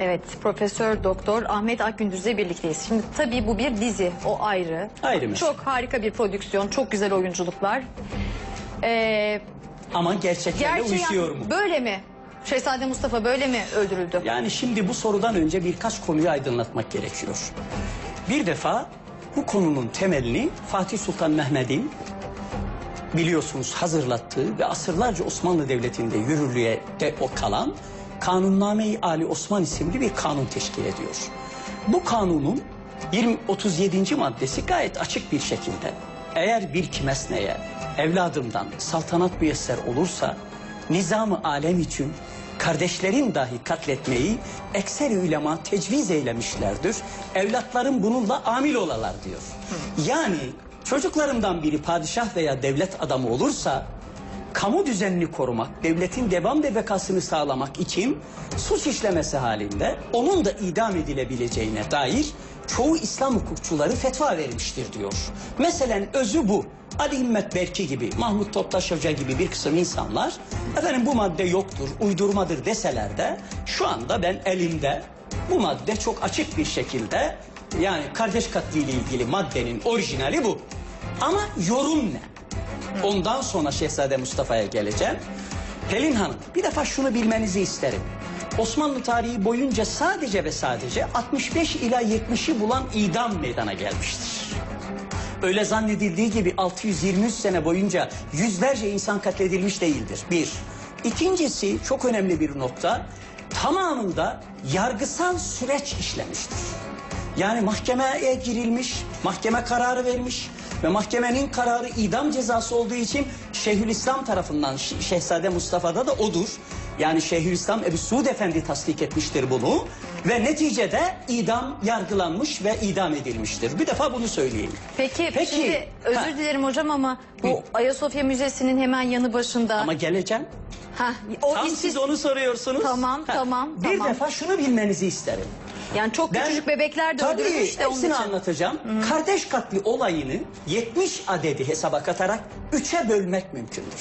Evet, Profesör Doktor Ahmet Akgündüz'le birlikteyiz. Şimdi tabii bu bir dizi, o ayrı. Ayrı mesele. Çok harika bir prodüksiyon, çok güzel oyunculuklar. Ee, Ama gerçeklerle gerçi uyuşuyor yani mu? böyle mi? Şehzade Mustafa böyle mi öldürüldü? Yani şimdi bu sorudan önce birkaç konuyu aydınlatmak gerekiyor. Bir defa bu konunun temelini Fatih Sultan Mehmet'in biliyorsunuz hazırlattığı ve asırlarca Osmanlı Devleti'nde yürürlüğe de o kalan Kanunname-i Ali Osman isimli bir kanun teşkil ediyor. Bu kanunun 20, 37. maddesi gayet açık bir şekilde eğer bir kimesneye evladımdan saltanat müyesser olursa nizamı alem için kardeşlerin dahi katletmeyi ekseri ulema tecviz eylemişlerdir. Evlatlarım bununla amil olalar diyor. Yani çocuklarımdan biri padişah veya devlet adamı olursa kamu düzenini korumak, devletin devam ve bekasını sağlamak için suç işlemesi halinde onun da idam edilebileceğine dair çoğu İslam hukukçuları fetva vermiştir diyor. Meselen özü bu. Ali İmmet Berki gibi, Mahmut Toptaş Hoca gibi bir kısım insanlar efendim bu madde yoktur, uydurmadır deseler de şu anda ben elimde bu madde çok açık bir şekilde yani kardeş katliyle ilgili maddenin orijinali bu. Ama yorum ne? Ondan sonra Şehzade Mustafa'ya geleceğim. Pelin Hanım bir defa şunu bilmenizi isterim. Osmanlı tarihi boyunca sadece ve sadece 65 ila 70'i bulan idam meydana gelmiştir. Öyle zannedildiği gibi 623 sene boyunca yüzlerce insan katledilmiş değildir. Bir. İkincisi çok önemli bir nokta. Tamamında yargısal süreç işlemiştir. Yani mahkemeye girilmiş, mahkeme kararı vermiş ve mahkemenin kararı idam cezası olduğu için Şeyhülislam tarafından Şehzade Mustafa'da da odur. Yani Şeyhülislam Ebu Suud Efendi tasdik etmiştir bunu ve neticede idam yargılanmış ve idam edilmiştir. Bir defa bunu söyleyeyim. Peki, Peki. şimdi özür Ha. dilerim hocam ama bu Buyur. Ayasofya Müzesi'nin hemen yanı başında. Ama geleceğim. Hah, o Tam istis- siz onu soruyorsunuz. Tamam, tamam, Bir tamam. defa şunu bilmenizi isterim. Yani çok Ben- küçücük bebekler de Tabii öldürülmüş de onun için. anlatacağım. Kardeş katli olayını 70 adedi hesaba katarak üçe bölmek mümkündür.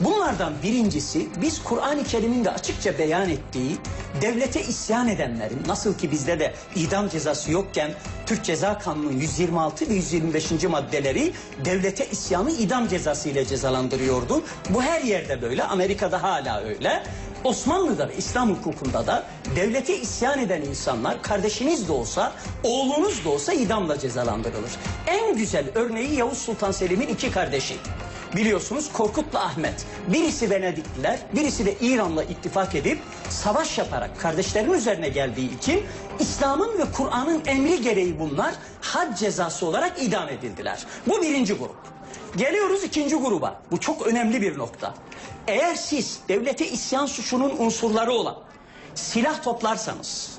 Bunlardan birincisi biz Kur'an-ı Kerim'in de açıkça beyan ettiği devlete isyan edenlerin nasıl ki bizde de idam cezası yokken Türk Ceza Kanunu 126 ve 125. maddeleri devlete isyanı idam cezası ile cezalandırıyordu. Bu her yerde böyle Amerika'da hala öyle. Osmanlı'da ve İslam hukukunda da devlete isyan eden insanlar kardeşiniz de olsa, oğlunuz da olsa idamla cezalandırılır. En güzel örneği Yavuz Sultan Selim'in iki kardeşi. Biliyorsunuz Korkut'la Ahmet. Birisi Venedikliler, birisi de İran'la ittifak edip savaş yaparak kardeşlerin üzerine geldiği için İslam'ın ve Kur'an'ın emri gereği bunlar had cezası olarak idam edildiler. Bu birinci grup. Geliyoruz ikinci gruba. Bu çok önemli bir nokta. Eğer siz devlete isyan suçunun unsurları olan silah toplarsanız,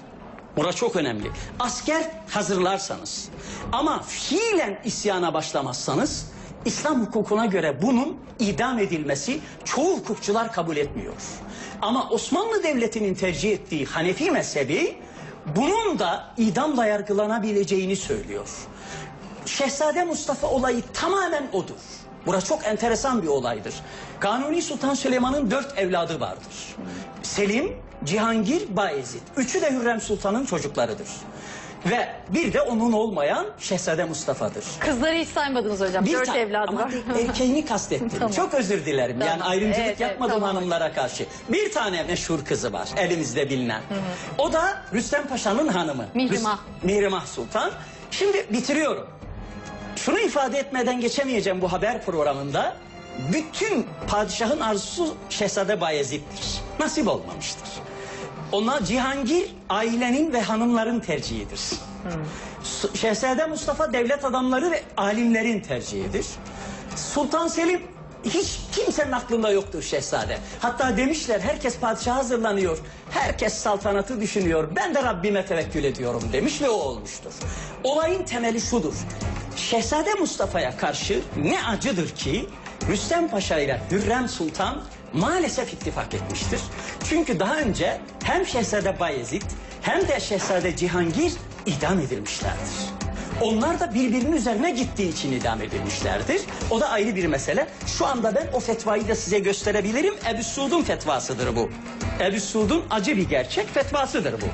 bura çok önemli. Asker hazırlarsanız ama fiilen isyana başlamazsanız İslam hukukuna göre bunun idam edilmesi çoğu hukukçular kabul etmiyor. Ama Osmanlı Devleti'nin tercih ettiği Hanefi mezhebi bunun da idamla yargılanabileceğini söylüyor. Şehzade Mustafa olayı tamamen odur. Burası çok enteresan bir olaydır. Kanuni Sultan Süleyman'ın dört evladı vardır. Selim, Cihangir, Bayezid. Üçü de Hürrem Sultan'ın çocuklarıdır. Ve bir de onun olmayan Şehzade Mustafa'dır. Kızları hiç saymadınız hocam. Dört ta- evladı ama var. erkeğini kastettim. Tamam. Çok özür dilerim. Yani Tamam. ayrımcılık Evet, evet, yapmadım tamam. hanımlara karşı. Bir tane meşhur kızı var elimizde bilinen. O da Rüstem Paşa'nın hanımı. Mihrimah. Rüs- Mihrimah Sultan. Şimdi bitiriyorum. Şunu ifade etmeden geçemeyeceğim bu haber programında. Bütün padişahın arzusu Şehzade Bayezid'dir. Nasip olmamıştır. Ona Cihangir ailenin ve hanımların tercihidir. Şehzade Mustafa devlet adamları ve alimlerin tercihidir. Sultan Selim hiç kimsenin aklında yoktur şehzade. Hatta demişler herkes padişaha hazırlanıyor. Herkes saltanatı düşünüyor. Ben de Rabbime tevekkül ediyorum demiş ve o olmuştur. Olayın temeli şudur. Şehzade Mustafa'ya karşı ne acıdır ki Rüstem Paşa ile Hürrem Sultan maalesef ittifak etmiştir. Çünkü daha önce hem Şehzade Bayezid hem de Şehzade Cihangir idam edilmişlerdir. Onlar da birbirinin üzerine gittiği için idam edilmişlerdir. O da ayrı bir mesele. Şu anda ben o fetvayı da size gösterebilirim. Ebu Suud'un fetvasıdır bu. Ebu Suud'un acı bir gerçek fetvasıdır bu.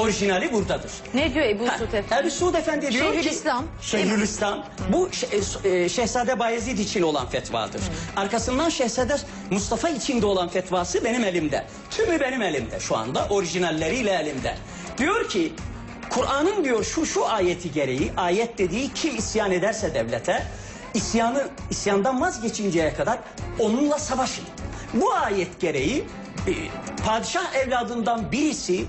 Orijinali buradadır. Ne diyor Ebu Suud Efendi? Ebu Suud Efendi diyor ki... Şeyhülislam. Şeyhülislam. Bu Şe- e, Şehzade Bayezid için olan fetvadır. Arkasından Şehzade Mustafa için de olan fetvası benim elimde. Tümü benim elimde şu anda. Orijinalleriyle elimde. Diyor ki Kur'an'ın diyor şu şu ayeti gereği ayet dediği kim isyan ederse devlete isyanı isyandan vazgeçinceye kadar onunla savaşın. Bu ayet gereği e, padişah evladından birisi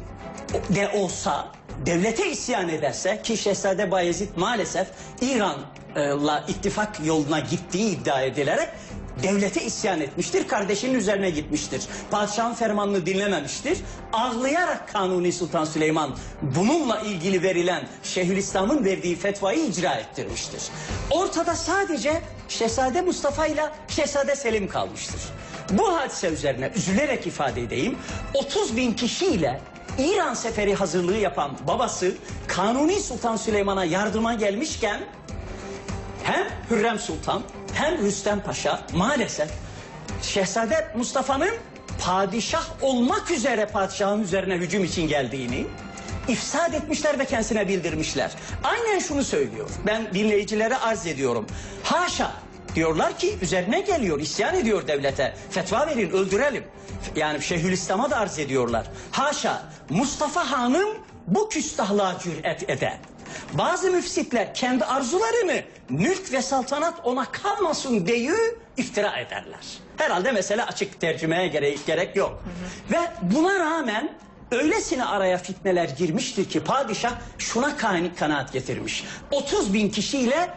de olsa devlete isyan ederse ki Şehzade Bayezid maalesef İran'la ittifak yoluna gittiği iddia edilerek devlete isyan etmiştir. Kardeşinin üzerine gitmiştir. Padişahın fermanını dinlememiştir. Ağlayarak Kanuni Sultan Süleyman bununla ilgili verilen Şeyhülislam'ın verdiği fetvayı icra ettirmiştir. Ortada sadece Şehzade Mustafa ile Şehzade Selim kalmıştır. Bu hadise üzerine üzülerek ifade edeyim. 30 bin kişiyle İran seferi hazırlığı yapan babası Kanuni Sultan Süleyman'a yardıma gelmişken hem Hürrem Sultan hem Rüstem Paşa maalesef Şehzade Mustafa'nın padişah olmak üzere padişahın üzerine hücum için geldiğini ifsad etmişler ve kendisine bildirmişler. Aynen şunu söylüyor. Ben dinleyicilere arz ediyorum. Haşa diyorlar ki üzerine geliyor, isyan ediyor devlete. Fetva verin, öldürelim. Yani Şeyhülislam'a da arz ediyorlar. Haşa Mustafa Hanım bu küstahlığa cüret eder. Bazı müfsitler kendi arzularını mülk ve saltanat ona kalmasın diye iftira ederler. Herhalde mesele açık tercümeye gerek, gerek yok. Ve buna rağmen öylesine araya fitneler girmiştir ki padişah şuna kan- kanaat getirmiş. 30 bin kişiyle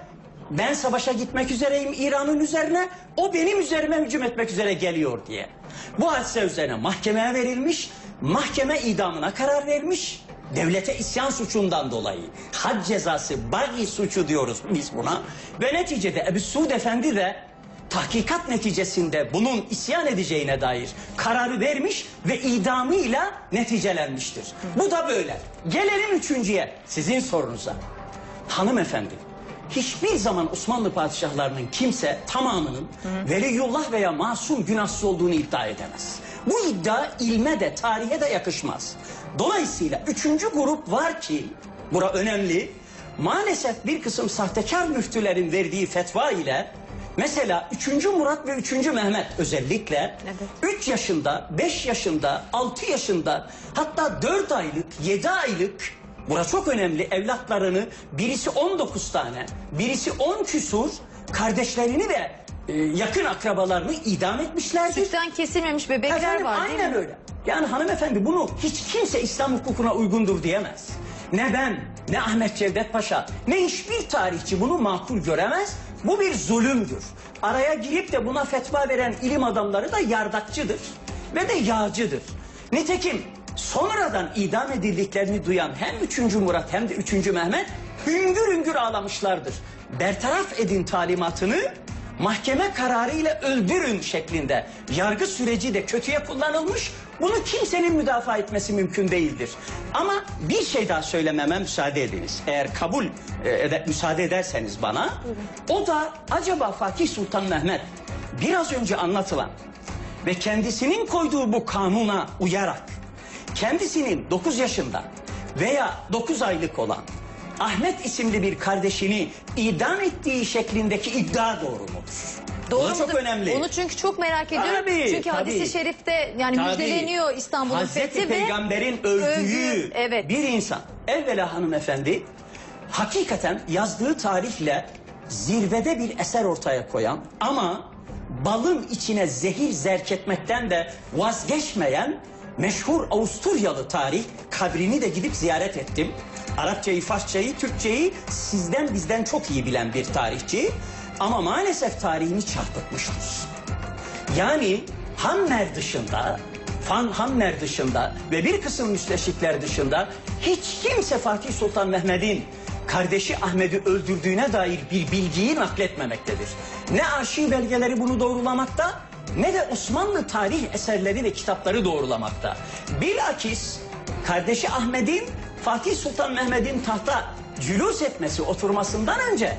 ben savaşa gitmek üzereyim İran'ın üzerine, o benim üzerime hücum etmek üzere geliyor diye. Bu hadise üzerine mahkemeye verilmiş, mahkeme idamına karar vermiş. Devlete isyan suçundan dolayı had cezası bagi suçu diyoruz biz buna. Ve neticede Ebu Suud Efendi de tahkikat neticesinde bunun isyan edeceğine dair kararı vermiş ve idamıyla neticelenmiştir. Bu da böyle. Gelelim üçüncüye sizin sorunuza. Hanımefendi hiçbir zaman Osmanlı padişahlarının kimse tamamının veliyullah veya masum günahsız olduğunu iddia edemez. Bu iddia ilme de tarihe de yakışmaz. Dolayısıyla üçüncü grup var ki bura önemli. Maalesef bir kısım sahtekar müftülerin verdiği fetva ile mesela 3. Murat ve 3. Mehmet özellikle Evet. 3 yaşında, 5 yaşında, 6 yaşında hatta 4 aylık, 7 aylık Bura çok önemli evlatlarını birisi 19 tane, birisi 10 küsur kardeşlerini ve e, yakın akrabalarını idam etmişlerdir. Sütten kesilmemiş bebekler Efendim, var değil aynen mi? öyle. Yani hanımefendi bunu hiç kimse İslam hukukuna uygundur diyemez. Ne ben, ne Ahmet Cevdet Paşa, ne hiçbir tarihçi bunu makul göremez. Bu bir zulümdür. Araya girip de buna fetva veren ilim adamları da yardakçıdır ve de yağcıdır. Nitekim sonradan idam edildiklerini duyan hem 3. Murat hem de 3. Mehmet hüngür hüngür ağlamışlardır. Bertaraf edin talimatını mahkeme kararıyla öldürün şeklinde yargı süreci de kötüye kullanılmış. Bunu kimsenin müdafaa etmesi mümkün değildir. Ama bir şey daha söylememe müsaade ediniz. Eğer kabul e, müsaade ederseniz bana. O da acaba Fatih Sultan Mehmet biraz önce anlatılan ve kendisinin koyduğu bu kanuna uyarak kendisinin 9 yaşında veya 9 aylık olan Ahmet isimli bir kardeşini idam ettiği şeklindeki iddia doğru mudur? Doğru çok önemli. Onu çünkü çok merak ediyorum. Tabii, çünkü hadisi tabii. şerifte yani Tabii. müjdeleniyor İstanbul'un Hazreti fethi ve Peygamber'in övdüğü övdüğü, evet. bir insan. Evvela hanımefendi hakikaten yazdığı tarihle zirvede bir eser ortaya koyan ama balın içine zehir zerk etmekten de vazgeçmeyen meşhur Avusturyalı tarih kabrini de gidip ziyaret ettim. Arapçayı, Farsçayı, Türkçeyi sizden bizden çok iyi bilen bir tarihçi ama maalesef tarihini çarpıtmıştır. Yani Hammer dışında, Van Hammer dışında ve bir kısım müsteşrikler dışında hiç kimse Fatih Sultan Mehmet'in kardeşi Ahmet'i öldürdüğüne dair bir bilgiyi nakletmemektedir. Ne arşiv belgeleri bunu doğrulamakta ne de Osmanlı tarih eserleri ve kitapları doğrulamakta. Bilakis kardeşi Ahmet'in Fatih Sultan Mehmet'in tahta cülus etmesi, oturmasından önce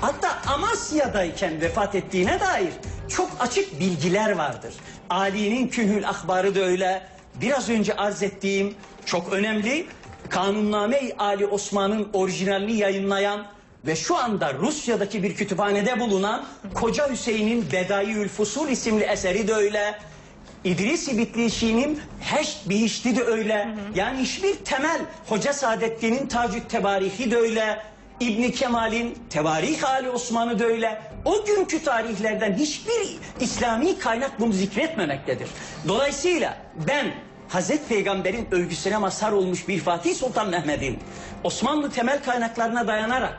Hatta Amasya'dayken vefat ettiğine dair çok açık bilgiler vardır. Ali'nin Kühül Ahbarı da öyle, biraz önce arz ettiğim çok önemli Kanunname-i Ali Osman'ın orijinalini yayınlayan ve şu anda Rusya'daki bir kütüphanede bulunan Koca Hüseyin'in Bedaiül Fusul isimli eseri de öyle. İdris-i Bitlişi'nin Heşt Bihişti de öyle. Yani hiçbir temel Hoca Saadettin'in Tacüt Tebarihi de öyle. İbni Kemal'in Tevarih Ali Osman'ı da öyle. O günkü tarihlerden hiçbir İslami kaynak bunu zikretmemektedir. Dolayısıyla ben Hazreti Peygamber'in övgüsüne mazhar olmuş bir Fatih Sultan Mehmet'in Osmanlı temel kaynaklarına dayanarak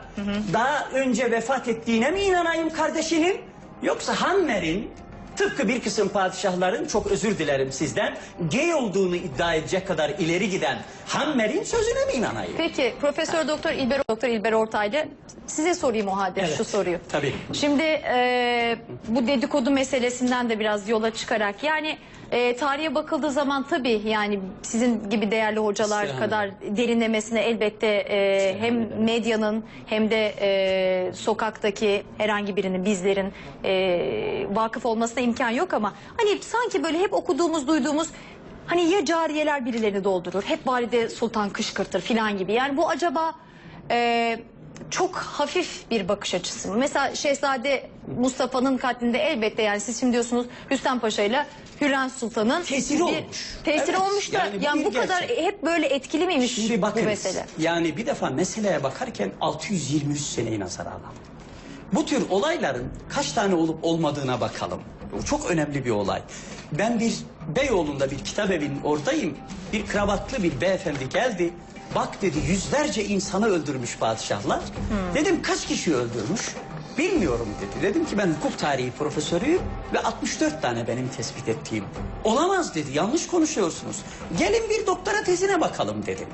daha önce vefat ettiğine mi inanayım kardeşinin yoksa Hammer'in tıpkı bir kısım padişahların çok özür dilerim sizden gay olduğunu iddia edecek kadar ileri giden Hammer'in sözüne mi inanayım? Peki Profesör Doktor İlber Doktor İlber Ortaylı size sorayım o halde Evet, şu soruyu. tabii. Şimdi e, bu dedikodu meselesinden de biraz yola çıkarak yani e, tarihe bakıldığı zaman tabii yani sizin gibi değerli hocalar Selam. kadar derinlemesine elbette e, hem medyanın hem de e, sokaktaki herhangi birinin bizlerin e, vakıf olmasına imkan yok ama hani sanki böyle hep okuduğumuz duyduğumuz hani ya cariyeler birilerini doldurur hep valide sultan kışkırtır filan gibi yani bu acaba e, çok hafif bir bakış açısı mı? Mesela Şehzade Mustafa'nın katlinde elbette yani siz şimdi diyorsunuz Rüstem Paşa ile Hürrem Sultan'ın Tesiri bir- olmuş. Tesiri Evet, olmuş da yani yani, bu kadar hep böyle etkili miymiş Şimdi bu bakınız mesele? yani bir defa meseleye bakarken 623 seneyi nazara alalım. Bu tür olayların kaç tane olup olmadığına bakalım. Bu çok önemli bir olay. Ben bir Beyoğlu'nda bir kitap evinin oradayım. Bir kravatlı bir beyefendi geldi. Bak dedi yüzlerce insanı öldürmüş padişahlar. Dedim kaç kişi öldürmüş? Bilmiyorum dedi. Dedim ki ben hukuk tarihi profesörüyüm ve 64 tane benim tespit ettiğim. Olamaz dedi yanlış konuşuyorsunuz. Gelin bir doktora tezine bakalım dedim.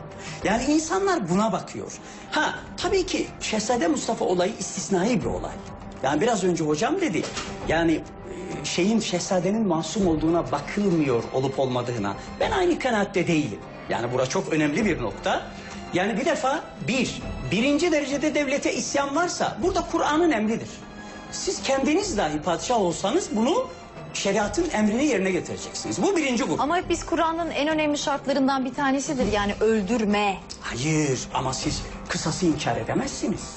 Yani insanlar buna bakıyor. Ha tabii ki Şehzade Mustafa olayı istisnai bir olay. Yani biraz önce hocam dedi. Yani e, şeyin şehzadenin masum olduğuna bakılmıyor olup olmadığına. Ben aynı kanaatte değilim. Yani bura çok önemli bir nokta. Yani bir defa bir, birinci derecede devlete isyan varsa burada Kur'an'ın emridir. Siz kendiniz dahi padişah olsanız bunu şeriatın emrini yerine getireceksiniz. Bu birinci grup. Ama biz Kur'an'ın en önemli şartlarından bir tanesidir yani öldürme. Hayır ama siz kısası inkar edemezsiniz.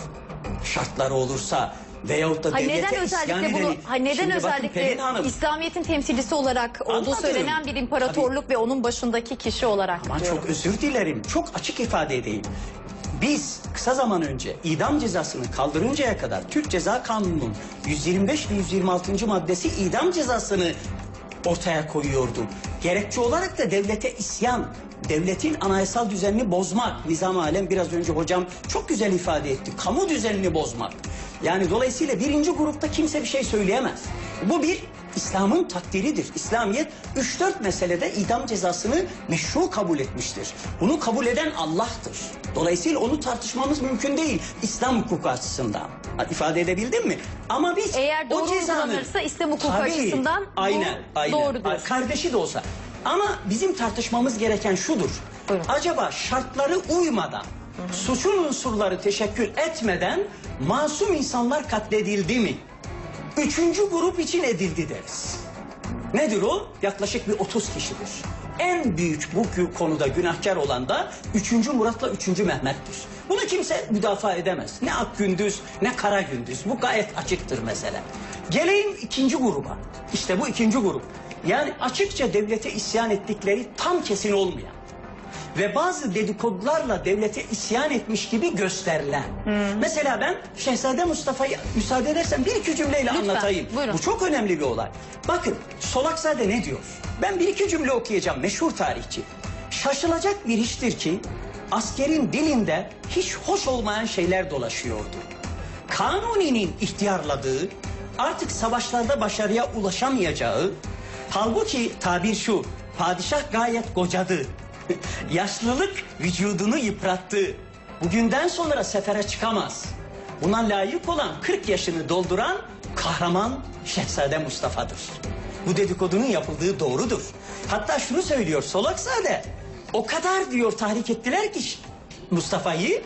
Şartları olursa veyahut da Hayır devlete neden isyan özellikle bunu edeni... hayır, neden Şimdi bakın özellikle Pelin Hanım, İslamiyet'in temsilcisi olarak olduğu Anladım. söylenen bir imparatorluk ve onun başındaki kişi olarak Ama diyorum. çok özür dilerim. Çok açık ifade edeyim. Biz kısa zaman önce idam cezasını kaldırıncaya kadar Türk Ceza Kanunu'nun 125 ve 126. maddesi idam cezasını ortaya koyuyordu. Gerekçe olarak da devlete isyan, devletin anayasal düzenini bozmak. Nizam Alem biraz önce hocam çok güzel ifade etti. Kamu düzenini bozmak. Yani dolayısıyla birinci grupta kimse bir şey söyleyemez. Bu bir İslam'ın takdiridir. İslamiyet 3-4 meselede idam cezasını meşru kabul etmiştir. Bunu kabul eden Allah'tır. Dolayısıyla onu tartışmamız mümkün değil İslam hukuku açısından. İfade edebildim mi? Ama biz Eğer doğru o cezanın... İslam hukuku Tabii, açısından bu aynen, aynen. doğru diyorsun. Kardeşi de olsa. Ama bizim tartışmamız gereken şudur. Buyurun. Acaba şartları uymadan, suçun unsurları teşekkür etmeden masum insanlar katledildi mi? Üçüncü grup için edildi deriz. Nedir o? Yaklaşık bir 30 kişidir. En büyük bu konuda günahkar olan da 3. Murat'la 3. Mehmet'tir. Bunu kimse müdafaa edemez. Ne Akgündüz ne Kara Gündüz. Bu gayet açıktır mesele. Geleyim ikinci gruba. İşte bu ikinci grup. Yani açıkça devlete isyan ettikleri tam kesin olmayan ve bazı dedikodularla devlete isyan etmiş gibi gösterilen. Mesela ben Şehzade Mustafa'yı müsaade edersen bir iki cümleyle Lütfen, anlatayım. buyurun. Bu çok önemli bir olay. Bakın Solakzade ne diyor? Ben bir iki cümle okuyacağım meşhur tarihçi. Şaşılacak bir iştir ki askerin dilinde hiç hoş olmayan şeyler dolaşıyordu. Kanuni'nin ihtiyarladığı, artık savaşlarda başarıya ulaşamayacağı, halbuki tabir şu, padişah gayet kocadı. Yaşlılık vücudunu yıprattı. Bugünden sonra sefere çıkamaz. Buna layık olan 40 yaşını dolduran kahraman Şehzade Mustafa'dır. Bu dedikodunun yapıldığı doğrudur. Hatta şunu söylüyor Solakzade. O kadar diyor tahrik ettiler ki Mustafa'yı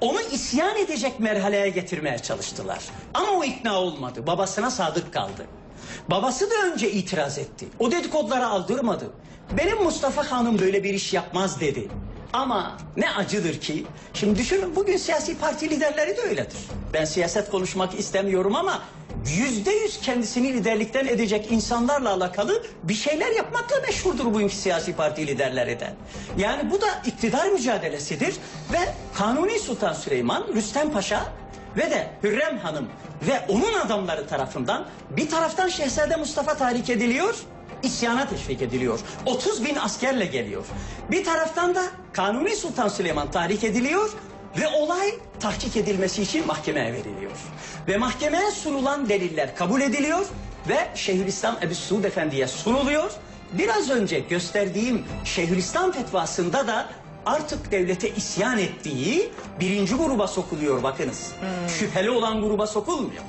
onu isyan edecek merhaleye getirmeye çalıştılar. Ama o ikna olmadı. Babasına sadık kaldı. Babası da önce itiraz etti. O dedikoduları aldırmadı. Benim Mustafa Hanım böyle bir iş yapmaz dedi. Ama ne acıdır ki, şimdi düşünün bugün siyasi parti liderleri de öyledir. Ben siyaset konuşmak istemiyorum ama yüzde yüz kendisini liderlikten edecek insanlarla alakalı bir şeyler yapmakla meşhurdur bugünkü siyasi parti liderleri de. Yani bu da iktidar mücadelesidir ve Kanuni Sultan Süleyman, Rüstem Paşa ve de Hürrem Hanım ve onun adamları tarafından bir taraftan Şehzade Mustafa tahrik ediliyor, isyana teşvik ediliyor. 30 bin askerle geliyor. Bir taraftan da Kanuni Sultan Süleyman tahrik ediliyor ve olay tahkik edilmesi için mahkemeye veriliyor. Ve mahkemeye sunulan deliller kabul ediliyor ve Şeyhülislam Ebu Suud Efendi'ye sunuluyor. Biraz önce gösterdiğim Şeyhülislam fetvasında da artık devlete isyan ettiği birinci gruba sokuluyor bakınız. Şüpheli olan gruba sokulmuyor.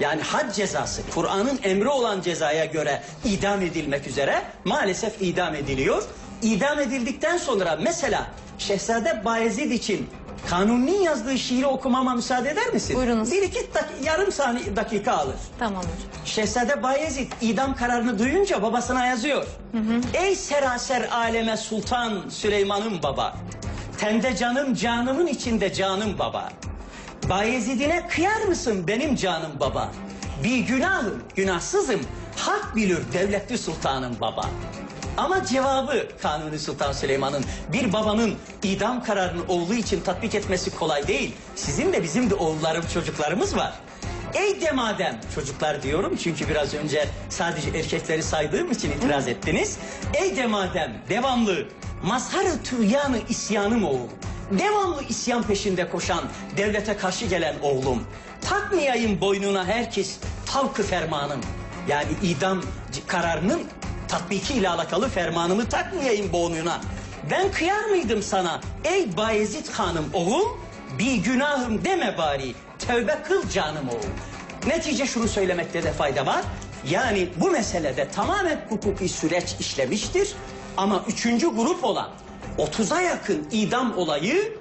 Yani had cezası Kur'an'ın emri olan cezaya göre idam edilmek üzere maalesef idam ediliyor. İdam edildikten sonra mesela Şehzade Bayezid için Kanuni'nin yazdığı şiiri okumama müsaade eder misin? Buyurunuz. Bir iki dak- yarım saniye dakika alır. Tamam hocam. Şehzade Bayezid idam kararını duyunca babasına yazıyor. Ey seraser aleme sultan Süleyman'ın baba. Tende canım canımın içinde canım baba. Bayezid'ine kıyar mısın benim canım baba? Bir günahım, günahsızım. Hak bilir devletli sultanım baba. Ama cevabı Kanuni Sultan Süleyman'ın bir babanın idam kararını oğlu için tatbik etmesi kolay değil. Sizin de bizim de oğullarım çocuklarımız var. Ey de madem çocuklar diyorum çünkü biraz önce sadece erkekleri saydığım için itiraz ettiniz. Ey de madem devamlı mazhar-ı tüyanı isyanım oğul. Devamlı isyan peşinde koşan devlete karşı gelen oğlum. Takmayayım boynuna herkes tavkı fermanım. Yani idam kararının tatbiki ile alakalı fermanımı takmayayım boynuna. Ben kıyar mıydım sana ey Bayezid hanım oğul? Bir günahım deme bari. Tövbe kıl canım oğul. Netice şunu söylemekte de fayda var. Yani bu meselede tamamen hukuki süreç işlemiştir. Ama üçüncü grup olan 30'a yakın idam olayı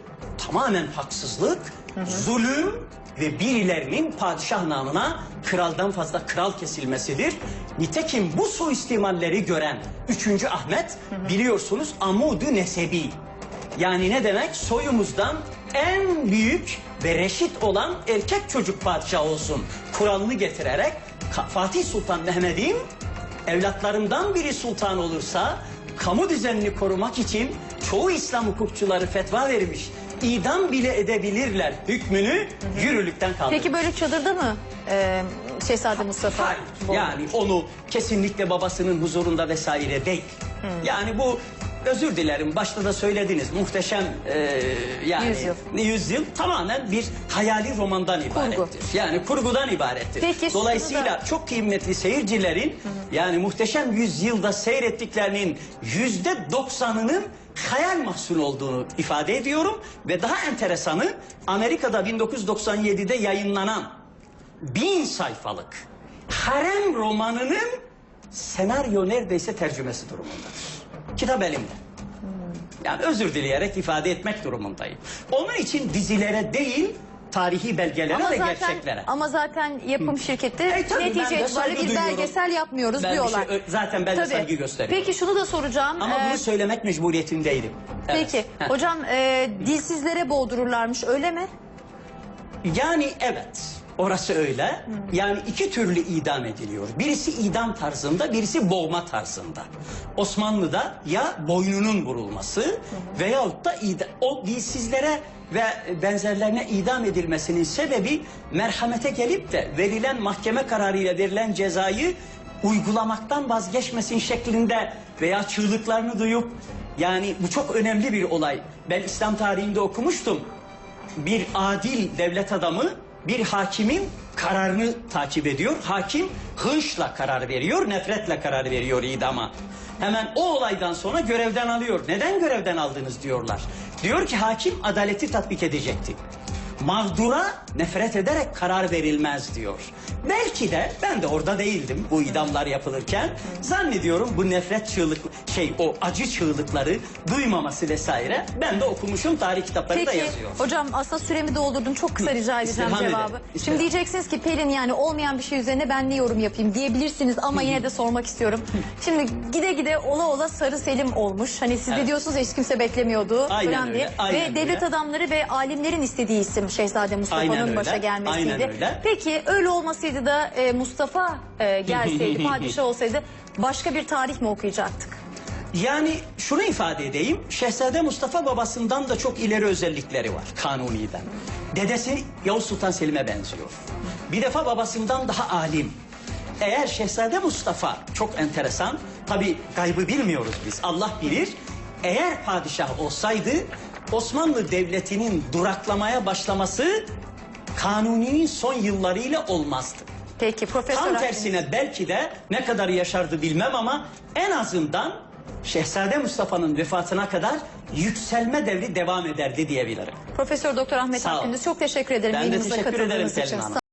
tamamen haksızlık, zulüm ve birilerinin padişah namına kraldan fazla kral kesilmesidir. Nitekim bu suistimalleri gören 3. Ahmet biliyorsunuz amudu nesebi. Yani ne demek? Soyumuzdan en büyük ve reşit olan erkek çocuk padişah olsun. Kuralını getirerek Fatih Sultan Mehmet'in evlatlarından biri sultan olursa kamu düzenini korumak için çoğu İslam hukukçuları fetva vermiş. İdam bile edebilirler hükmünü yürürlükten kaldırmış. Peki böyle çadırda mı e, Şehzade Mustafa? Hayır. Yani onu kesinlikle babasının huzurunda vesaire değil. Yani bu özür dilerim başta da söylediniz muhteşem e, yani Yüzyıl. yüzyıl tamamen bir hayali romandan ibarettir. Yani kurgudan ibarettir. Peki, Dolayısıyla da- çok kıymetli seyircilerin yani muhteşem yüzyılda seyrettiklerinin yüzde doksanının hayal mahsul olduğunu ifade ediyorum. Ve daha enteresanı Amerika'da 1997'de yayınlanan bin sayfalık harem romanının senaryo neredeyse tercümesi durumundadır. Kitap elimde. Yani özür dileyerek ifade etmek durumundayım. Onun için dizilere değil tarihi belgelere Ama ve zaten, gerçeklere. ama zaten yapım şirketi E, tabii netice de itibariyle bir duyuyorum. belgesel yapmıyoruz Ben bir diyorlar. şey- zaten ben de Tabii. saygı gösteriyorum. Peki şunu da soracağım. Ama Ee, bunu söylemek mecburiyetindeydim. Evet. Peki Heh. hocam e, dilsizlere boğdururlarmış öyle mi? Yani evet. Orası öyle. Yani iki türlü idam ediliyor. Birisi idam tarzında, birisi boğma tarzında. Osmanlı'da ya boynunun vurulması veyahut da o dilsizlere ve benzerlerine idam edilmesinin sebebi merhamete gelip de verilen mahkeme kararıyla verilen cezayı uygulamaktan vazgeçmesin şeklinde veya çığlıklarını duyup yani bu çok önemli bir olay. Ben İslam tarihinde okumuştum bir adil devlet adamı bir hakimin kararını takip ediyor. Hakim hınçla karar veriyor, nefretle karar veriyor idama. Hemen o olaydan sonra görevden alıyor. Neden görevden aldınız diyorlar. Diyor ki hakim adaleti tatbik edecekti. Mağdura nefret ederek karar verilmez diyor. Belki de ben de orada değildim bu idamlar yapılırken. Zannediyorum bu nefret çığlık şey o acı çığlıkları duymaması vesaire. Ben de okumuşum tarih kitapları da Peki yazıyor. hocam aslında süremi doldurdum. Çok kısa rica edeceğim İstirham cevabı. ederim, istirham. Şimdi diyeceksiniz ki Pelin yani olmayan bir şey üzerine ben ne yorum yapayım diyebilirsiniz ama yine de sormak istiyorum. Şimdi gide gide ola ola Sarı Selim olmuş. Hani siz de Evet. diyorsunuz ya hiç kimse beklemiyordu Aynen falan öyle, diye. aynen ve devlet öyle. adamları ve alimlerin istediği isim Şehzade Aynen Mustafa'nın başa gelmesiydi. aynen öyle. Peki öyle olmasaydı da e, Mustafa e, gelseydi, padişah olsaydı başka bir tarih mi okuyacaktık? Yani şunu ifade edeyim. Şehzade Mustafa babasından da çok ileri özellikleri var Kanuni'den. Dedesi Yavuz Sultan Selim'e benziyor. Bir defa babasından daha alim. Eğer Şehzade Mustafa çok enteresan. Tabi gaybı bilmiyoruz biz. Allah bilir. Eğer padişah olsaydı Osmanlı Devleti'nin duraklamaya başlaması Kanuni'nin son yıllarıyla olmazdı. Peki Profesör Tam tersine belki de ne kadar yaşardı bilmem ama en azından Şehzade Mustafa'nın vefatına kadar yükselme devri devam ederdi diyebilirim. Profesör Doktor Ahmet Sağ. Akgündüz çok teşekkür ederim Ben de yayınımıza teşekkür ederim katıldığınız Selin. Hanım.